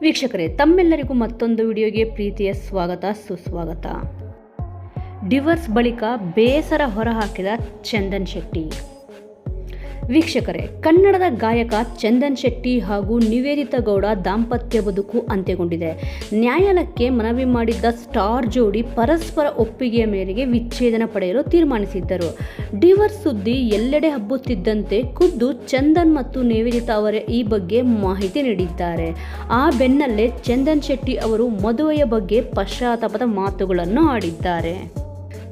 ವೀಕ್ಷಕರೇ ತಮ್ಮೆಲ್ಲರಿಗೂ ಮತ್ತೊಂದು ವಿಡಿಯೋಗೆ ಪ್ರೀತಿಯ ಸ್ವಾಗತ ಸುಸ್ವಾಗತ. ಡಿವರ್ಸ್ ಬಳಿಕ ಬೇಸರ ಹೊರಹಾಕಿದ ಚಂದನ್ ಶೆಟ್ಟಿ. ವೀಕ್ಷಕರೇ, ಕನ್ನಡದ ಗಾಯಕ ಚಂದನ್ ಶೆಟ್ಟಿ ಹಾಗೂ ನಿವೇದಿತಾ ಗೌಡ ದಾಂಪತ್ಯ ಬದುಕು ಅಂತ್ಯಗೊಂಡಿದೆ. ನ್ಯಾಯಾಲಯಕ್ಕೆ ಮನವಿ ಮಾಡಿದ್ದ ಸ್ಟಾರ್ ಜೋಡಿ ಪರಸ್ಪರ ಒಪ್ಪಿಗೆಯ ಮೇರೆಗೆ ವಿಚ್ಛೇದನ ಪಡೆಯಲು ತೀರ್ಮಾನಿಸಿದ್ದರು. ಡಿವರ್ಸ್ ಸುದ್ದಿ ಎಲ್ಲೆಡೆ ಹಬ್ಬುತ್ತಿದ್ದಂತೆ ಖುದ್ದು ಚಂದನ್ ಮತ್ತು ನಿವೇದಿತಾ ಅವರೇ ಈ ಬಗ್ಗೆ ಮಾಹಿತಿ ನೀಡಿದ್ದಾರೆ. ಆ ಬೆನ್ನಲ್ಲೇ ಚಂದನ್ ಶೆಟ್ಟಿ ಅವರು ಮದುವೆಯ ಬಗ್ಗೆ ಪಶ್ಚಾತ್ತಾಪದ ಮಾತುಗಳನ್ನು ಆಡಿದ್ದಾರೆ.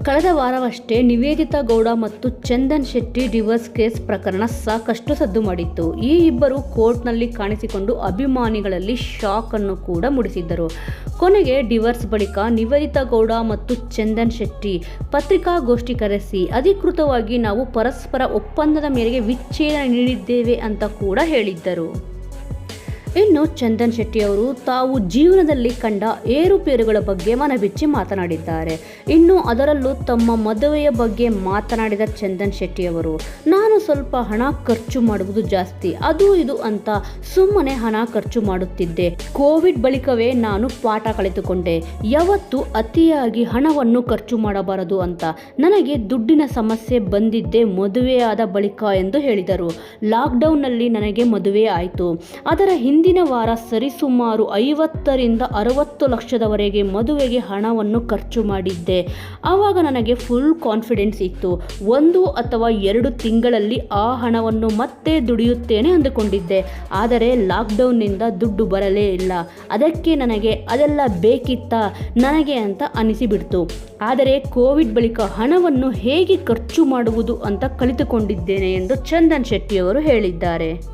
ಕಳೆದ ವಾರವಷ್ಟೇ ನಿವೇದಿತಾ ಗೌಡ ಮತ್ತು ಚಂದನ್ ಶೆಟ್ಟಿ ಡಿವೋರ್ಸ್ ಕೇಸ್ ಪ್ರಕರಣ ಸಾಕಷ್ಟು ಸದ್ದು ಮಾಡಿತ್ತು. ಈ ಇಬ್ಬರು ಕೋರ್ಟ್ನಲ್ಲಿ ಕಾಣಿಸಿಕೊಂಡು ಅಭಿಮಾನಿಗಳಲ್ಲಿ ಶಾಕ್ ಅನ್ನು ಕೂಡ ಮೂಡಿಸಿದ್ದರು. ಕೊನೆಗೆ ಡಿವೋರ್ಸ್ ಬಳಿಕ ನಿವೇದಿತಾ ಗೌಡ ಮತ್ತು ಚಂದನ್ ಶೆಟ್ಟಿ ಪತ್ರಿಕಾಗೋಷ್ಠಿ ಕರೆಸಿ, ಅಧಿಕೃತವಾಗಿ ನಾವು ಪರಸ್ಪರ ಒಪ್ಪಂದದ ಮೇರೆಗೆ ವಿಚ್ಛೇದನ ನೀಡಿದ್ದೇವೆ ಅಂತ ಕೂಡ ಹೇಳಿದ್ದರು. ಇನ್ನು ಚಂದನ್ ಶೆಟ್ಟಿ ಅವರು ತಾವು ಜೀವನದಲ್ಲಿ ಕಂಡ ಏರುಪೇರುಗಳ ಬಗ್ಗೆ ಮನಬಿಚ್ಚಿ ಮಾತನಾಡಿದ್ದಾರೆ. ಇನ್ನು ಅದರಲ್ಲೂ ತಮ್ಮ ಮದುವೆಯ ಬಗ್ಗೆ ಮಾತನಾಡಿದ ಚಂದನ್ ಶೆಟ್ಟಿ ಅವರು ನಾನು ಸ್ವಲ್ಪ ಹಣ ಖರ್ಚು ಮಾಡುವುದು ಜಾಸ್ತಿ, ಅದು ಇದು ಅಂತ ಸುಮ್ಮನೆ ಹಣ ಖರ್ಚು ಮಾಡುತ್ತಿದ್ದೆ. ಕೋವಿಡ್ ಬಳಿಕವೇ ನಾನು ಪಾಠ ಕಳೆದುಕೊಂಡೆ. ಯಾವತ್ತು ಅತಿಯಾಗಿ ಹಣವನ್ನು ಖರ್ಚು ಮಾಡಬಾರದು ಅಂತ. ನನಗೆ ದುಡ್ಡಿನ ಸಮಸ್ಯೆ ಬಂದಿದ್ದೆ ಮದುವೆಯಾದ ಬಳಿಕ ಎಂದು ಹೇಳಿದರು. ಲಾಕ್ಡೌನ್ನಲ್ಲಿ ನನಗೆ ಮದುವೆ ಆಯಿತು. ಅದರ ಹಿಂದಿನ ವಾರ ಸರಿಸುಮಾರು ಐವತ್ತರಿಂದ ಅರವತ್ತು ಲಕ್ಷದವರೆಗೆ ಮದುವೆಗೆ ಹಣವನ್ನು ಖರ್ಚು ಮಾಡಿದ್ದೆ. ಆವಾಗ ನನಗೆ ಫುಲ್ ಕಾನ್ಫಿಡೆನ್ಸ್ ಇತ್ತು. ಒಂದು ಅಥವಾ ಎರಡು ತಿಂಗಳಲ್ಲಿ ಆ ಹಣವನ್ನು ಮತ್ತೆ ದುಡಿಯುತ್ತೇನೆ ಅಂದುಕೊಂಡಿದ್ದೆ. ಆದರೆ ಲಾಕ್ಡೌನ್ನಿಂದ ದುಡ್ಡು ಬರಲೇ ಇಲ್ಲ. ಅದಕ್ಕೆ ನನಗೆ ಅದೆಲ್ಲ ಬೇಕಿತ್ತಾ? ನನಗೆ ಅಂತ ಅನಿಸಿಬಿಡ್ತು. ಆದರೆ ಕೋವಿಡ್ ಬಳಿಕ ಹಣವನ್ನು ಹೇಗೆ ಖರ್ಚು ಮಾಡುವುದು ಅಂತ ಕಲಿತುಕೊಂಡಿದ್ದೇನೆ ಎಂದು ಚಂದನ್ ಶೆಟ್ಟಿ ಅವರು ಹೇಳಿದ್ದಾರೆ.